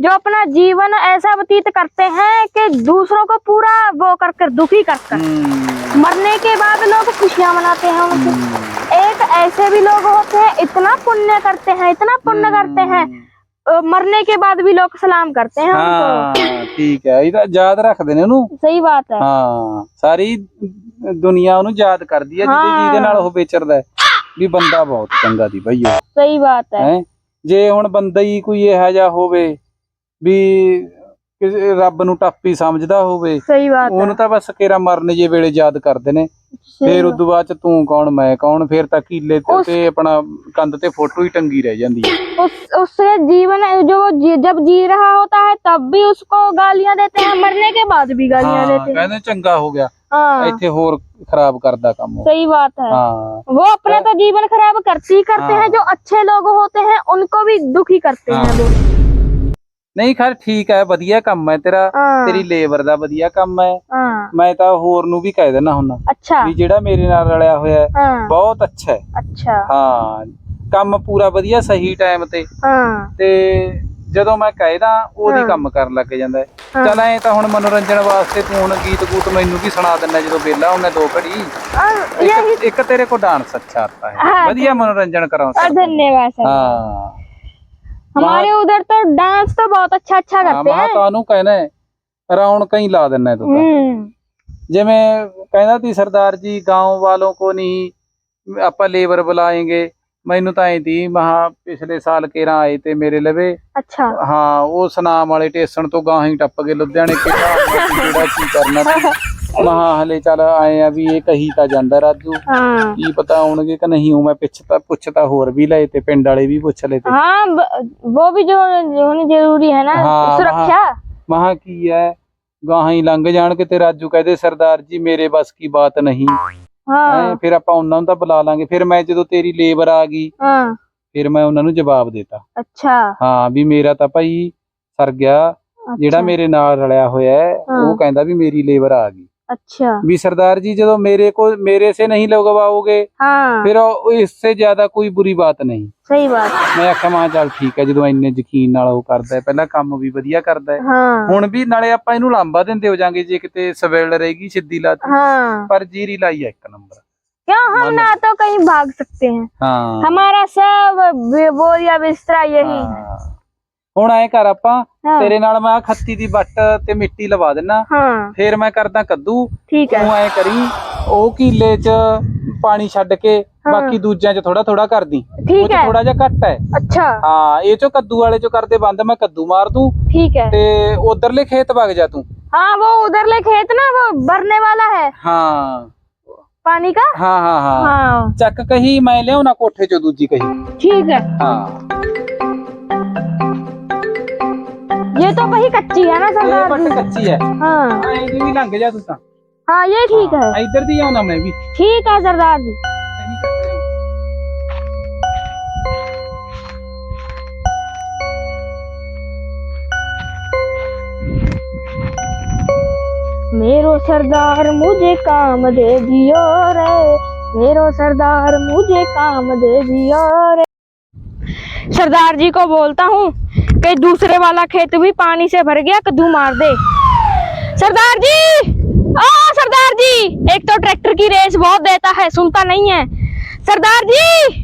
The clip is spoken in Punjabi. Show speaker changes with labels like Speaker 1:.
Speaker 1: जो अपना जीवन ऐसा व्यतीत करते हैं कि दूसरों को पूरा वो कर कर दुखी कर कर
Speaker 2: हम्म,
Speaker 1: मरने के बाद लोग खुशियां मनाते हैं उनकी एक ऐसे भी लोग होते हैं इतना पुण्य करते हैं इतना पुण्य करते हैं अ, मरने के बाद भी लोग सलाम करते हैं उनको
Speaker 2: ਹਾਂ ਠੀਕ ਹੈ ਇਹ ਤਾਂ ਯਾਦ ਰੱਖਦੇ ਨੇ ਉਹਨੂੰ
Speaker 1: सही बात है
Speaker 2: ਹਾਂ ਸਾਰੀ ਦੁਨੀਆ ਉਹਨੂੰ ਯਾਦ ਕਰਦੀ ਹੈ ਜਿਹਦੇ
Speaker 1: ਹਾਂ।
Speaker 2: ਜਿਹਦੇ ਨਾਲ ਉਹ ਵਿਚਰਦਾ ਹੈ ਵੀ ਬੰਦਾ ਬਹੁਤ ਚੰਗਾ ਦੀ ਬਈ ਉਹ
Speaker 1: सही बात है
Speaker 2: ਹੈ ਜੇ ਹੁਣ ਬੰਦਾ ਹੀ ਕੋਈ ਇਹੋ ਜਿਹਾ ਹੋਵੇ ਵੀ ਕਿਸੇ ਰੱਬ ਨੂੰ ਟੱਪੀ ਸਮਝਦਾ ਹੋਵੇ
Speaker 1: सही बात है
Speaker 2: ਉਹਨੂੰ ਤਾਂ ਬਸ ਕੇਰਾ ਮਰਨ ਜੇ ਵੇਲੇ ਯਾਦ ਕਰਦੇ ਨੇ
Speaker 1: सही
Speaker 2: ਫੇਰ
Speaker 1: बात-
Speaker 2: ਉਦੋਂ ਬਾਅਦ ਚ ਤੂੰ ਕੌਣ ਮੈਂ ਕੌਣ ਫੇਰ ਤਾਂ ਕੀਲੇ ਤੇ
Speaker 1: ਉਸ-
Speaker 2: ਤੇ ਆਪਣਾ ਕੰਧ ਤੇ ਫੋਟੋ ਹੀ ਟੰਗੀ ਰਹਿ ਜਾਂਦੀ ਹੈ
Speaker 1: उस उससे जीवन जो वो जी, जब जी रहा होता है तब भी उसको गालियां देते हैं मरने के बाद भी गालियां
Speaker 2: ਹਾਂ
Speaker 1: देते हैं
Speaker 2: ਕਹਿੰਦੇ ਚੰਗਾ ਹੋ ਗਿਆ
Speaker 1: हाँ
Speaker 2: ਇੱਥੇ ਹੋਰ ਖਰਾਬ ਕਰਦਾ ਕੰਮ ਉਹ।
Speaker 1: सही बात है
Speaker 2: ਹਾਂ
Speaker 1: वो अपना तो जीवन खराब करते ही करते
Speaker 2: हाँ।
Speaker 1: हैं जो अच्छे लोग होते हैं उनको भी दुखी करते हैं वो
Speaker 2: ਨਹੀਂ ਖੈਰ ਠੀਕ ਹੈ ਵਧੀਆ ਕੰਮ ਹੈ ਤੇਰਾ। ਤੇਰੀ ਲੇਬਰ ਦਾ ਵਧੀਆ ਕੰਮ ਹੈ। ਮੈਂ ਤਾਂ ਹੋਰ ਨੂੰ ਵੀ ਕਹਿ ਦਿੰਦਾ
Speaker 1: ਹੁਣ।
Speaker 2: ਵੀ ਜਿਹੜਾ ਮੇਰੇ ਨਾਲ ਰਲਿਆ ਹੋਇਆ ਬਹੁਤ ਅੱਛਾ ਹੈ।
Speaker 1: ਅੱਛਾ।
Speaker 2: ਹਾਂ ਕੰਮ ਪੂਰਾ ਵਧੀਆ ਸਹੀ ਟਾਈਮ ਤੇ।
Speaker 1: ਹਾਂ।
Speaker 2: ਤੇ ਜਦੋਂ ਮੈਂ ਕਹਿਦਾ ਉਹਦੀ ਕੰਮ ਕਰਨ ਲੱਗ ਜਾਂਦਾ ਚਲ ਐ ਤਾਂ ਹੁਣ ਮਨੋਰੰਜਨ ਵਾਸਤੇ ਤੂੰ ਗੀਤ ਗੂਤ ਮੈਨੂੰ ਵੀ ਸੁਣਾ ਦਿੰਦਾ ਜਦੋਂ ਵੇਲਾ ਹੁੰਦਾ ਦੋ ਘੜੀ। ਇੱਕ ਤੇਰੇ ਕੋ ਡਾਂਸ ਅੱਛਾ ਆਤਾ ਹੈ। ਵਧੀਆ ਮਨੋਰੰਜਨ
Speaker 1: ਕਰਾਉਂਦਾ ਧੰਨਵਾਦ।
Speaker 2: ਹਾਂ।
Speaker 1: हमारे उधर तो डांस तो बहुत अच्छा अच्छा
Speaker 2: ਹਾਂ
Speaker 1: करते
Speaker 2: ਮਹਾ
Speaker 1: हैं
Speaker 2: ਕਾਨੂੰ ਕਹਿਣਾ ਹੈ ਰੌਣਕਾਂ ਹੀ ਲਾ ਦਿੰਨਾ ਤੂੰ ਤਾਂ
Speaker 1: हम्म
Speaker 2: ਜਿਵੇਂ ਕਹਿੰਦਾ ਤੀ ਸਰਦਾਰ ਜੀ گاؤں ਵਾਲੋਂ ਕੋ ਨਹੀਂ ਆਪਾਂ ਲੇਬਰ ਬੁਲਾਏਂਗੇ ਮੈਨੂੰ ਤਾਂ ਐ ਤੀ ਮਹਾ ਪਿਛਲੇ ਸਾਲ ਕੇਰਾ ਆਏ ਤੇ ਮੇਰੇ ਲਵੇ
Speaker 1: अच्छा
Speaker 2: ਹਾਂ ਉਹ ਸਨਾਮ ਵਾਲੇ ਟੇਸਣ ਤੋਂ ਗਾਹਾਂ ਹੀ ਟੱਪ ਗਏ ਲੁਧਿਆਣੇ ਕਿਹੜਾ ਜਿਹੜਾ ਕੀ ਕਰਨਾ ਸੀ ਮਹਾ ਹਲੇ ਚੱਲ ਆਏ ਆ ਵੀ ਇਹ ਕਹੀ ਤਾਂ ਜਾਂਦਾ ਰਾਜੂ
Speaker 1: हाँ
Speaker 2: ਕੀ ਪਤਾ ਆਉਣਗੇ ਕਿ ਨਹੀਂ ਹੂੰ ਮੈਂ ਪਿੱਛ ਤਾਂ ਪੁੱਛ ਤਾਂ ਹੋਰ ਵੀ ਲਏ ਤੇ ਪਿੰਡ ਵਾਲੇ ਵੀ ਪੁੱਛ ਲਏ ਤੇ
Speaker 1: हाँ ब- वो भी जो होनी जरूरी है ना
Speaker 2: हाँ,
Speaker 1: सुरक्षा
Speaker 2: ਮਹਾ ਕੀ ਹੈ ਗਾਹਾਂ ਹੀ ਲੰਘ ਜਾਣ ਕੇ ਤੇ ਰਾਜੂ ਕਹਦੇ ਸਰਦਾਰ ਜੀ ਮੇਰੇ ਬਸ ਕੀ ਬਾਤ ਨਹੀਂ
Speaker 1: हाँ
Speaker 2: ਹੈਂ, ਫਿਰ ਆਪਾਂ ਉਹਨਾਂ ਨੂੰ ਤਾਂ ਬੁਲਾ ਲਾਂਗੇ ਫਿਰ ਮੈਂ ਜਦੋਂ ਤੇਰੀ ਲੇਬਰ ਆ ਗਈ
Speaker 1: हाँ
Speaker 2: ਫਿਰ ਮੈਂ ਉਹਨਾਂ ਨੂੰ ਜਵਾਬ ਦੇਤਾ
Speaker 1: अच्छा
Speaker 2: ਹਾਂ ਵੀ ਮੇਰਾ ਤਾਂ ਭਾਈ ਸਰ ਗਿਆ ਜਿਹੜਾ
Speaker 1: अच्छा,
Speaker 2: ਮੇਰੇ ਨਾਲ ਰਲਿਆ ਹੋਇਆ ਹੈ
Speaker 1: ਹਾਂ।
Speaker 2: ਉਹ ਕਹਿੰਦਾ ਵੀ ਮੇਰੀ ਲੇਬਰ ਆ ਗਈ
Speaker 1: अच्छा
Speaker 2: ਵੀ ਸਰਦਾਰ ਜੀ ਜਦੋਂ ਮੇਰੇ को मेरे से नहीं लगवाओगे
Speaker 1: हाँ
Speaker 2: ਫਿਰ ਉਹ- इससे ज्यादा कोई बुरी बात नहीं
Speaker 1: सही बात
Speaker 2: ਮੈਂ ਆਖਿਆ ਮਾਂ ਚੱਲ ਠੀਕ ਹੈ ਜਦੋਂ ਇੰਨੇ ਯਕੀਨ ਨਾਲ ਉਹ ਕਰਦਾ ਹੈ ਪਹਿਲਾਂ ਕੰਮ ਵੀ ਵਧੀਆ ਕਰਦਾ ਹੈ
Speaker 1: हाँ
Speaker 2: ਹੁਣ ਵੀ ਨਾਲੇ ਆਪਾਂ ਇਹਨੂੰ ਲਾਂਬਾ ਦਿੰਦੇ ਹੋ ਜਾਾਂਗੇ ਜੇ ਕਿਤੇ ਸਵੇਲ ਰਹੇਗੀ ਸਿੱਧੀ ਲਾਤੀ
Speaker 1: हाँ
Speaker 2: ਪਰ ਜੀਰੀ ਲਾਈ ਹੈ ਇੱਕ ਨੰਬਰ
Speaker 1: क्यों हम
Speaker 2: मान
Speaker 1: ना तो कहीं भाग सकते हैं
Speaker 2: ਹਾਂ
Speaker 1: हमारा सब बे- बोरिया बिस्तरा यही है
Speaker 2: ਹਾਂ। ਹੁਣ ਐ ਕਰ ਆਪਾਂ
Speaker 1: हाँ
Speaker 2: ਤੇਰੇ ਨਾਲ ਮੈਂ ਆਹ ਖੱਤੀ ਦੀ ਵੱਟ ਤੇ ਮਿੱਟੀ ਲਵਾ ਦੇਣਾ
Speaker 1: हाँ
Speaker 2: ਫੇਰ ਮੈਂ ਕਰਦਾ ਕੱਦੂ
Speaker 1: ठीक है
Speaker 2: ਤੂੰ ਐ ਕਰੀ ਉਹ ਕੀਲੇ 'ਚ ਪਾਣੀ ਛੱਡ ਕੇ
Speaker 1: ਹਾਂ।
Speaker 2: ਬਾਕੀ ਦੂਜਿਆਂ 'ਚ ਥੋੜਾ ਥੋੜਾ ਕਰਦੀ ਉਹ
Speaker 1: ठीक
Speaker 2: 'ਚ
Speaker 1: है
Speaker 2: ਥੋੜਾ ਜਿਹਾ ਘੱਟ ਹੈ
Speaker 1: अच्छा
Speaker 2: ਹਾਂ ਇਹ 'ਚੋਂ ਕੱਦੂ ਵਾਲੇ 'ਚੋਂ ਕਰਦੇ ਬੰਦ ਮੈਂ ਕੱਦੂ ਮਾਰ ਦੂੰ
Speaker 1: ठीक है
Speaker 2: ਤੇ ਉਧਰਲੇ ਖੇਤ ਵਗ ਜਾ ਤੂੰ
Speaker 1: हाँ वो उधरले खेत ना वो भरने वाला है
Speaker 2: ਹਾਂ
Speaker 1: पानी का
Speaker 2: ਹਾਂ ਹਾਂ ਹਾਂ
Speaker 1: हाँ
Speaker 2: ਚੱਕ ਕਹੀ ਮੈਂ ਲਿਆਉਣਾ ਕੋਠੇ 'ਚੋਂ ਦੂਜੀ ਕਹੀ
Speaker 1: ठीक है
Speaker 2: ਹਾਂ
Speaker 1: ये तो वही कच्ची है ना सरदार
Speaker 2: तो कच्ची
Speaker 1: है।
Speaker 2: हाँ।, हाँ लंघ जा तुसा तो।
Speaker 1: हाँ ये ठीक है।
Speaker 2: हाँ, इधर दी आना मैं भी।
Speaker 1: ठीक है सरदार जी। मेरो सरदार मुझे काम दे दियो रे। मेरो सरदार मुझे काम दे दियो रे। सरदार जी को बोलता हूँ कि दूसरे वाला खेत भी पानी से भर गया कद्दू मार दे सरदार जी ओ सरदार जी एक तो ट्रैक्टर की रेस बहुत देता है सुनता नहीं है सरदार जी